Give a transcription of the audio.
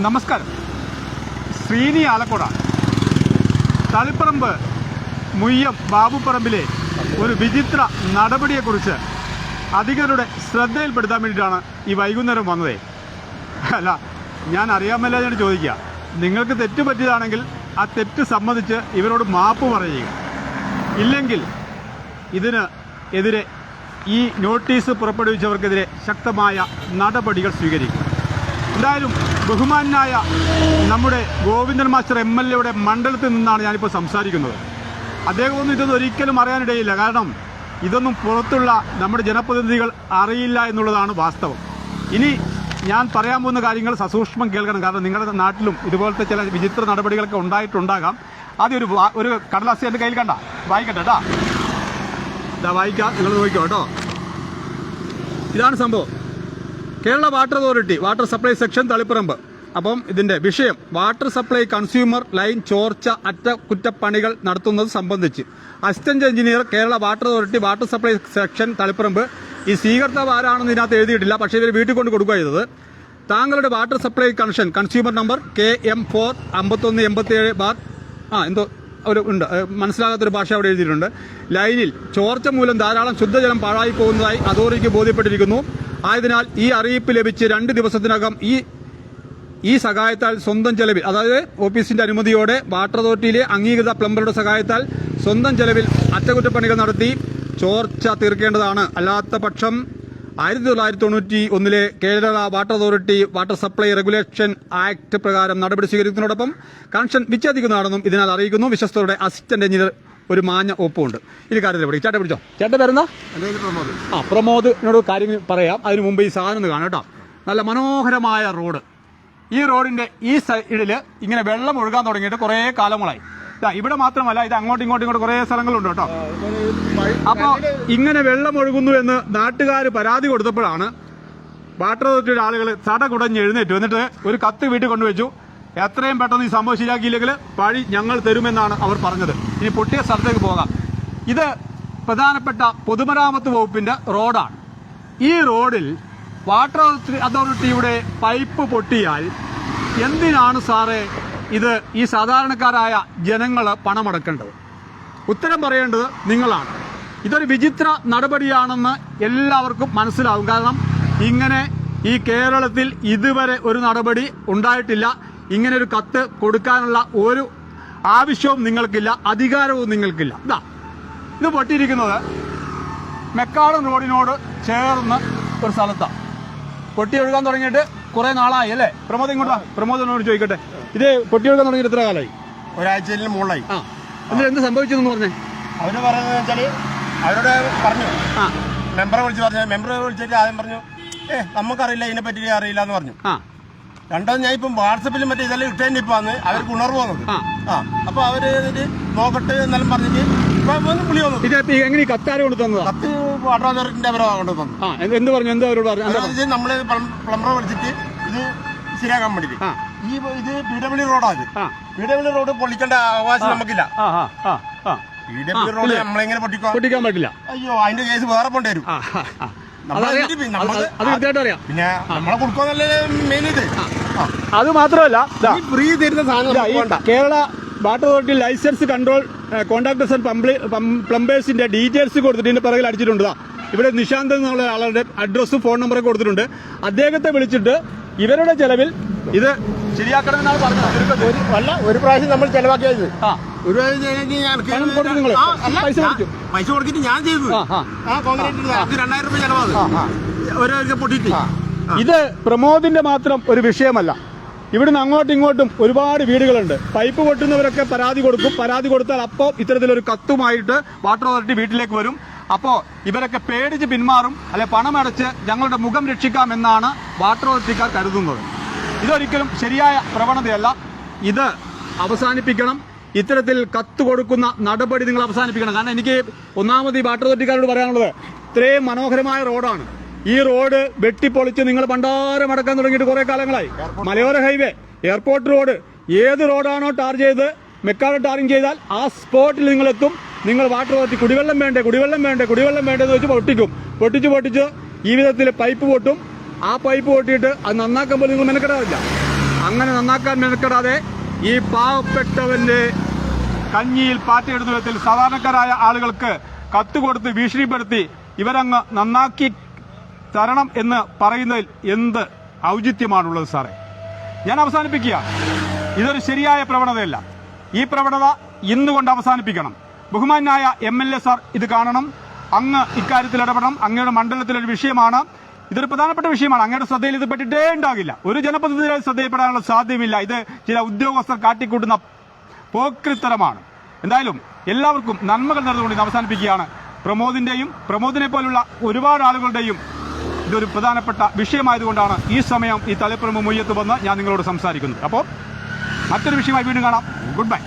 നമസ്കാരം. ശ്രീനി ആലക്കോട. തളിപ്പറമ്പ് മുയ്യം ബാബുപ്പറമ്പിലെ ഒരു വിചിത്ര നടപടിയെക്കുറിച്ച് അധികൃതരുടെ ശ്രദ്ധയിൽപ്പെടുത്താൻ വേണ്ടിയിട്ടാണ് ഈ വൈകുന്നേരം വന്നത്. അല്ല ഞാൻ അറിയാമല്ല ഞാൻ ചോദിക്കുക. നിങ്ങൾക്ക് തെറ്റ് പറ്റിയതാണെങ്കിൽ ആ തെറ്റ് സംബന്ധിച്ച് ഇവരോട് മാപ്പ് പറയുക. ഇല്ലെങ്കിൽ ഇതിന് എതിരെ ഈ നോട്ടീസ് പുറപ്പെടുവിച്ചവർക്കെതിരെ ശക്തമായ നടപടികൾ സ്വീകരിക്കും എന്തായാലും ബഹുമാനായ നമ്മുടെ ഗോവിന്ദൻ മാസ്റ്റർ എം എൽ എയുടെ മണ്ഡലത്തിൽ നിന്നാണ് ഞാനിപ്പോൾ സംസാരിക്കുന്നത്. അദ്ദേഹമൊന്നും ഇതൊന്നും ഒരിക്കലും അറിയാനിടയില്ല. കാരണം ഇതൊന്നും പുറത്തുള്ള നമ്മുടെ ജനപ്രതിനിധികൾ അറിയില്ല എന്നുള്ളതാണ് വാസ്തവം. ഇനി ഞാൻ പറയാൻ പോകുന്ന കാര്യങ്ങൾ സസൂക്ഷ്മം കേൾക്കണം. കാരണം നിങ്ങളുടെ നാട്ടിലും ഇതുപോലത്തെ ചില വിചിത്ര നടപടികളൊക്കെ ഉണ്ടായിട്ടുണ്ടാകാം. ആദ്യം ഒരു ഒരു കടലാസ് എന്റെ കയ്യിൽ കണ്ട. വായിക്കട്ടെ കേട്ടോ. ഇതാ വായിക്കാം. നിങ്ങൾ നോക്കിക്കോ കേട്ടോ. ഇതാണ് സംഭവം. Kerala water authority water supply section Taliparamba. അപ്പം ഇതിന്റെ വിഷയം വാട്ടർ സപ്ലൈ കൺസ്യൂമർ ലൈൻ ചോർച്ച അറ്റകുറ്റപ്പണികൾ നടത്തുന്നത് സംബന്ധിച്ച്. Assistant engineer Kerala water authority water supply section Taliparamba. ഈ സ്വീകർത്താവ് ആരാണെന്ന് ഇതിനകത്ത് എഴുതിയിട്ടില്ല പക്ഷേ ഇവർ വീട്ടിൽ കൊണ്ട് കൊടുക്കുക ചെയ്തത്. താങ്കളുടെ water supply connection consumer number K M four അമ്പത്തൊന്ന് എൺപത്തിയേഴ് ബാർ. ആ എന്തോ ഒരു ഉണ്ട് മനസ്സിലാകാത്തൊരു ഭാഷ അവിടെ എഴുതിയിട്ടുണ്ട്. ലൈനിൽ ചോർച്ച മൂലം ധാരാളം ശുദ്ധജലം പാഴായി പോകുന്നതായി അതോറിറ്റിക്ക് ബോധ്യപ്പെട്ടിരിക്കുന്നു. ആയതിനാൽ ഈ അറിയിപ്പ് ലഭിച്ച് രണ്ട് ദിവസത്തിനകം ഈ ഈ സഹായത്താൽ സ്വന്തം ചെലവിൽ അതായത് ഓഫീസിന്റെ അനുമതിയോടെ വാട്ടർ അതോറിറ്റിയിലെ അംഗീകൃത പ്ലംബറുടെ സഹായത്താൽ സ്വന്തം ചെലവിൽ അറ്റകുറ്റപ്പണികൾ നടത്തി ചോർച്ച തീർക്കേണ്ടതാണ്. അല്ലാത്ത പക്ഷം ആയിരത്തി തൊള്ളായിരത്തി തൊണ്ണൂറ്റി ഒന്നിലെ Kerala water authority water supply regulation act പ്രകാരം നടപടി സ്വീകരിക്കുന്നതോടൊപ്പം കണക്ഷൻ വിച്ഛേദിക്കുന്നതാണെന്നും ഇതിനാൽ അറിയിക്കുന്നു. വിശ്വസ്തരുടെ അസിസ്റ്റന്റ് എഞ്ചിനീയർ ഒരു മാഞ്ഞ ഒപ്പുണ്ട്. ഇത് കാര്യത്തിൽ പിടിക്കും ചേട്ടൻ പിടിച്ചോ? ചേട്ടൻ വരുന്ന ആ പ്രമോദിനോട് കാര്യങ്ങൾ പറയാം. അതിന് മുമ്പ് ഈ സാധനം ഒന്ന് കാണാം കേട്ടോ. നല്ല മനോഹരമായ റോഡ്. ഈ റോഡിന്റെ ഈ സൈഡിൽ ഇങ്ങനെ വെള്ളം ഒഴുകാൻ തുടങ്ങിയിട്ട് കുറേ കാലങ്ങളായി. ഇവിടെ മാത്രമല്ല ഇത് അങ്ങോട്ടും ഇങ്ങോട്ടും ഇങ്ങോട്ട് കുറേ സ്ഥലങ്ങളുണ്ട് കേട്ടോ. അപ്പോൾ ഇങ്ങനെ വെള്ളം ഒഴുകുന്നു എന്ന് നാട്ടുകാർ പരാതി കൊടുത്തപ്പോഴാണ് വാട്ടർ അതോറിറ്റിയുടെ ആളുകൾ തട കുടഞ്ഞ് എഴുന്നേറ്റു. എന്നിട്ട് ഒരു കത്ത് വീട്ടിൽ കൊണ്ടുവച്ചു. എത്രയും പെട്ടെന്ന് ഈ സംഭവം ശരിയാക്കിയില്ലെങ്കിൽ പഴി ഞങ്ങൾ തരുമെന്നാണ് അവർ പറഞ്ഞത്. ഇനി പൊട്ടിയ സ്ഥലത്തേക്ക് പോകാം. ഇത് പ്രധാനപ്പെട്ട പൊതുമരാമത്ത് വകുപ്പിന്റെ റോഡാണ്. ഈ റോഡിൽ വാട്ടർ അതോറിറ്റിയുടെ പൈപ്പ് പൊട്ടിയാൽ എന്തിനാണ് സാറേ ഇത് ഈ സാധാരണക്കാരായ ജനങ്ങൾ പണമടക്കേണ്ടത്? ഉത്തരം പറയേണ്ടത് നിങ്ങളാണ്. ഇതൊരു വിചിത്ര നടപടിയാണെന്ന് എല്ലാവർക്കും മനസ്സിലാവും. കാരണം ഇങ്ങനെ ഈ കേരളത്തിൽ ഇതുവരെ ഒരു നടപടി ഉണ്ടായിട്ടില്ല. ഇങ്ങനെ ഒരു കത്ത് കൊടുക്കാനുള്ള ഒരു ആവശ്യവും നിങ്ങൾക്കില്ല അധികാരവും നിങ്ങൾക്കില്ല. ഇതാ ഇത് പൊട്ടിയിരിക്കുന്നത് മെക്കാടൻ റോഡിനോട് ചേർന്ന് ഒരു സ്ഥലത്താണ് പൊട്ടി ഒഴുകാൻ തുടങ്ങിയിട്ട് കുറെ നാളായി അല്ലേ? പ്രമോദ് ഇങ്ങോട്ടാ പ്രമോദിനോട് ചോദിക്കട്ടെ. ഇത് പൊട്ടി ഒഴുകാൻ തുടങ്ങിയിട്ട് എത്ര കാലമായി ഒരാഴ്ചയിൽ മുകളിലായി. ആ എന്നിട്ട് എന്ത് സംഭവിച്ചെന്ന് പറഞ്ഞേ? അവർ പറയുന്നത് വെച്ചാൽ അവരോട് പറഞ്ഞു. ആ. മെമ്പറെ വിളിച്ച് പറഞ്ഞു. മെമ്പറെ വിളിച്ചിട്ട് ആദ്യം പറഞ്ഞു ഏ നമുക്കറിയില്ല ഇതിനെ പറ്റി അറിയില്ല എന്ന് പറഞ്ഞു ആ രണ്ടാമത് ഞാൻ ഇപ്പം വാട്സപ്പിലും മറ്റേ ഇതെല്ലാം ഇട്ടേന്റെ ഇപ്പൊ വന്ന് അവർക്ക് ഉണർവ് വന്നത്. ആ. അപ്പൊ അവർ എന്നിട്ട് നോക്കട്ടെ എന്നെല്ലാം പറഞ്ഞിട്ട് ഇപ്പൊ വന്ന് പുളി വന്നത് ഇത് ഇപ്പൊ എങ്ങനെ ഈ കത്താര് കൊണ്ട് തന്നതാ? കത്ത് വാട്ടർ അതോറിറ്റിന്റെ അവരെ കൊണ്ടു തന്നു. ആ എന്ത് എന്ത് പറഞ്ഞു? എന്താ അവരോട് പറഞ്ഞു എന്താ പറഞ്ഞു? അതായത് നമ്മൾ പ്ലംബറെ വിളിച്ചിട്ട് ഇത് ശരിയാക്കാൻ വേണ്ടിട്ട്. ആ. ഈ ഇത് പി ഡബ്ല്യു റോഡാണ് ആ. പി ഡബ്ല്യു റോഡ് പൊളിക്കേണ്ട അവകാശം നമുക്കില്ല. ആ ആ ആ ആ. പി ഡബ്ല്യു റോഡ് നമ്മളെങ്ങനെ പൊട്ടിക്കോ? പൊട്ടിക്കാൻ പറ്റില്ല. അയ്യോ അതിന്റെ കേസ് വേറെ പോണ്ടി വരും. ആ ആ, ആ. നമ്മളെ അതറിയാം. ഇതിന് അത് നമ്മൾ അത് കൃത്യമായിട്ട് അറിയാം. പിന്നെ നമ്മളെ കൊടുക്കാന്നല്ലേ മെയിൻ ഇത്. ആ. അത് മാത്രമല്ല Kerala water authority license control contractors and പ്ലംബേഴ്സിന്റെ details കൊടുത്തിട്ട് ഇതിന്റെ പിറകിൽ അടിച്ചിട്ടുണ്ട്. ഇവിടെ നിശാന്ത് എന്നുള്ള ആളുടെ അഡ്രസ്സും ഫോൺ നമ്പറും കൊടുത്തിട്ടുണ്ട്. അദ്ദേഹത്തെ വിളിച്ചിട്ട് ഇവരുടെ ചെലവിൽ ഇത് ശരിയാക്കണമെന്നാണ് പറഞ്ഞത്. അല്ല ഒരു പ്രാവശ്യം നമ്മൾ ചെലവാക്കിയത്. ഒരു പൈസ കൊടുത്തിട്ട് ഞാൻ ചെയ്തു. ആ, കോൺക്രീറ്റ് രണ്ടായിരം രൂപ ചെലവാത് ഒരു പൊട്ടിട്ട് ആ. ഇത് പ്രമോദിന്റെ മാത്രം ഒരു വിഷയമല്ല. ഇവിടുന്ന് അങ്ങോട്ടും ഇങ്ങോട്ടും ഒരുപാട് വീടുകളുണ്ട്. പൈപ്പ് പൊട്ടുന്നവരൊക്കെ പരാതി കൊടുക്കും. പരാതി കൊടുത്താൽ അപ്പോൾ ഇത്തരത്തിലൊരു കത്തുമായിട്ട് വാട്ടർ അതോറിറ്റി വീട്ടിലേക്ക് വരും. അപ്പോൾ ഇവരൊക്കെ പേടിച്ച് പിന്മാറും. അല്ലെ പണമടച്ച് ഞങ്ങളുടെ മുഖം രക്ഷിക്കാം എന്നാണ് വാട്ടർ അതോറിറ്റിക്കാർ കരുതുന്നത്. ഇതൊരിക്കലും ശരിയായ പ്രവണതയല്ല. ഇത് അവസാനിപ്പിക്കണം. ഇത്തരത്തിൽ കത്ത് കൊടുക്കുന്ന നടപടി നിങ്ങൾ അവസാനിപ്പിക്കണം. കാരണം എനിക്ക് ഒന്നാമത് ഈ വാട്ടർ അതോറിറ്റിക്കാരോട് പറയാനുള്ളത് ഇത്രയും മനോഹരമായ റോഡാണ്. ഈ റോഡ് വെട്ടിപ്പൊളിച്ച് നിങ്ങൾ പണ്ടാരം അടക്കാൻ തുടങ്ങിയിട്ട് കുറെ കാലങ്ങളായി. മലയോര ഹൈവേ എയർപോർട്ട് റോഡ് ഏത് റോഡാണോ ടാർ ചെയ്ത് മെക്കാട് ടാറിങ് ചെയ്താൽ ആ സ്പോട്ടിൽ നിങ്ങൾ എത്തും നിങ്ങൾ വാട്ടർ അതോറിറ്റി കുടിവെള്ളം വേണ്ടേ കുടിവെള്ളം വേണ്ടേ കുടിവെള്ളം വേണ്ടതെന്ന് വെച്ച് പൊട്ടിക്കും. പൊട്ടിച്ച് പൊട്ടിച്ച് ഈ വിധത്തിൽ പൈപ്പ് പൊട്ടും. ആ പൈപ്പ് പൊട്ടിയിട്ട് അത് നന്നാക്കാൻ പോലും നിങ്ങൾ മെനക്കെടാറില്ല. അങ്ങനെ നന്നാക്കാൻ മെനക്കെടാതെ ഈ പാവപ്പെട്ടവന്റെ കഞ്ഞിയിൽ പാറ്റയിടുന്ന വിധത്തിൽ സാധാരണക്കാരായ ആളുകൾക്ക് കത്ത് കൊടുത്ത് ഭീഷണിപ്പെടുത്തി ഇവരങ്ങ് നന്നാക്കി തരണം എന്ന് പറയുന്നതിൽ എന്ത് ഔചിത്യമാണുള്ളത് സാറേ? ഞാൻ അവസാനിപ്പിക്കുക. ഇതൊരു ശരിയായ പ്രവണതയല്ല. ഈ പ്രവണത ഇന്നുകൊണ്ട് അവസാനിപ്പിക്കണം. ബഹുമാനായ എം എൽ എ സാർ ഇത് കാണണം. അങ്ങ് ഇക്കാര്യത്തിൽ ഇടപെടണം. അങ്ങയുടെ മണ്ഡലത്തിലൊരു വിഷയമാണ്. ഇതൊരു പ്രധാനപ്പെട്ട വിഷയമാണ്. അങ്ങയുടെ ശ്രദ്ധയിൽ ഇത് പെട്ടിട്ടേ ഉണ്ടാകില്ല. ഒരു ജനപ്രതിനിധിയെ ശ്രദ്ധയിൽപ്പെടാനുള്ള സാധ്യമില്ല ഇത് ചില ഉദ്യോഗസ്ഥർ കാട്ടിക്കൂട്ടുന്ന പോക്രിത്തരമാണ്. എന്തായാലും എല്ലാവർക്കും നന്മകൾ നേർന്നുകൊണ്ട് അവസാനിപ്പിക്കുകയാണ്. പ്രമോദിന്റെയും പ്രമോദിനെ പോലുള്ള ഒരുപാട് ആളുകളുടെയും ഇതൊരു പ്രധാനപ്പെട്ട വിഷയമായതുകൊണ്ടാണ് ഈ സമയം ഈ തലപ്പുറമ്പ് മുയ്യത്ത് വന്ന് ഞാൻ നിങ്ങളോട് സംസാരിക്കുന്നത്. അപ്പോൾ മറ്റൊരു വിഷയമായി വീണ്ടും കാണാം. Good bye